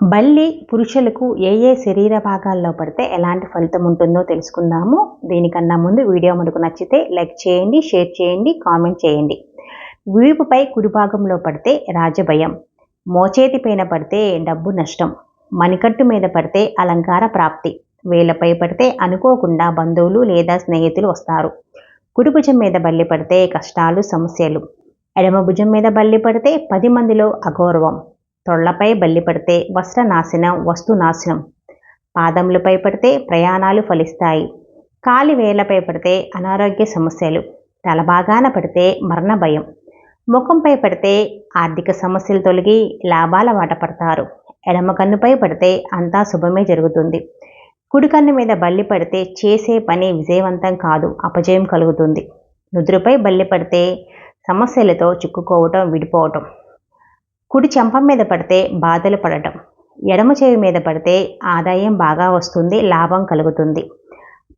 బల్లి పురుషులకు ఏ ఏ శరీర భాగాల్లో పడితే ఎలాంటి ఫలితం ఉంటుందో తెలుసుకుందాము. దీనికన్నా ముందు వీడియో మనకు నచ్చితే లైక్ చేయండి షేర్ చేయండి కామెంట్ చేయండి. వీపుపై కుడి భాగంలో పడితే రాజభయం మోచేతి పైన పడితే డబ్బు నష్టం మణికట్టు మీద పడితే అలంకార ప్రాప్తి వేలపై పడితే అనుకోకుండా బంధువులు లేదా స్నేహితులు వస్తారు. కుడి భుజం మీద బల్లి పడితే కష్టాలు సమస్యలు ఎడమ భుజం మీద బల్లి పడితే పది మందిలో అగౌరవం తొళ్ళపై బల్లి పడితే వస్త్ర నాశనం వస్తు నాశనం పాదములపై పడితే ప్రయాణాలు ఫలిస్తాయి. కాలి వేలపై పడితే అనారోగ్య సమస్యలు. తలభాగాన పడితే మరణ భయం. ముఖంపై పడితే ఆర్థిక సమస్యలు తొలగి లాభాల వాట పడతారు. ఎడమ కన్నుపై పడితే అంతా శుభమే జరుగుతుంది. కుడి కన్ను మీద బల్లి పడితే చేసే పని విజయవంతం కాదు అపజయం కలుగుతుంది. నుదురుపై బల్లి పడితే సమస్యలతో చిక్కుకోవటం విడిపోవటం. కుడి చెంపం మీద పడితే బాధలు పడటం ఎడమ చెవి మీద పడితే ఆదాయం బాగా వస్తుంది లాభం కలుగుతుంది.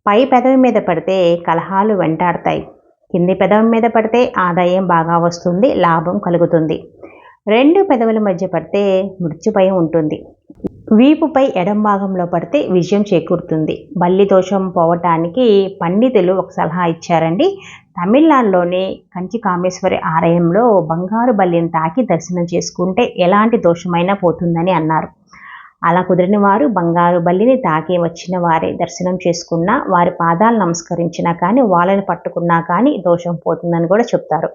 పై పెదవి మీద పడితే కలహాలు వెంటాడతాయి. కింది పెదవి మీద పడితే ఆదాయం బాగా వస్తుంది లాభం కలుగుతుంది. రెండు పెదవుల మధ్య పడితే మృత్యుభయం ఉంటుంది. వీపుపై ఎడం భాగంలో పడితే విజయం చేకూరుతుంది. బల్లి దోషం పోవటానికి పండితులు ఒక సలహా ఇచ్చారండి. తమిళనాడులోని కంచి కామేశ్వరి ఆలయంలో బంగారు బల్లిని తాకి దర్శనం చేసుకుంటే ఎలాంటి దోషమైనా పోతుందని అన్నారు. అలా కుదిరిన వారు బంగారు బల్లిని తాకి వచ్చిన వారే దర్శనం చేసుకున్నా వారి పాదాలు నమస్కరించినా కానీ వాళ్ళని పట్టుకున్నా కానీ దోషం పోతుందని కూడా చెప్తారు.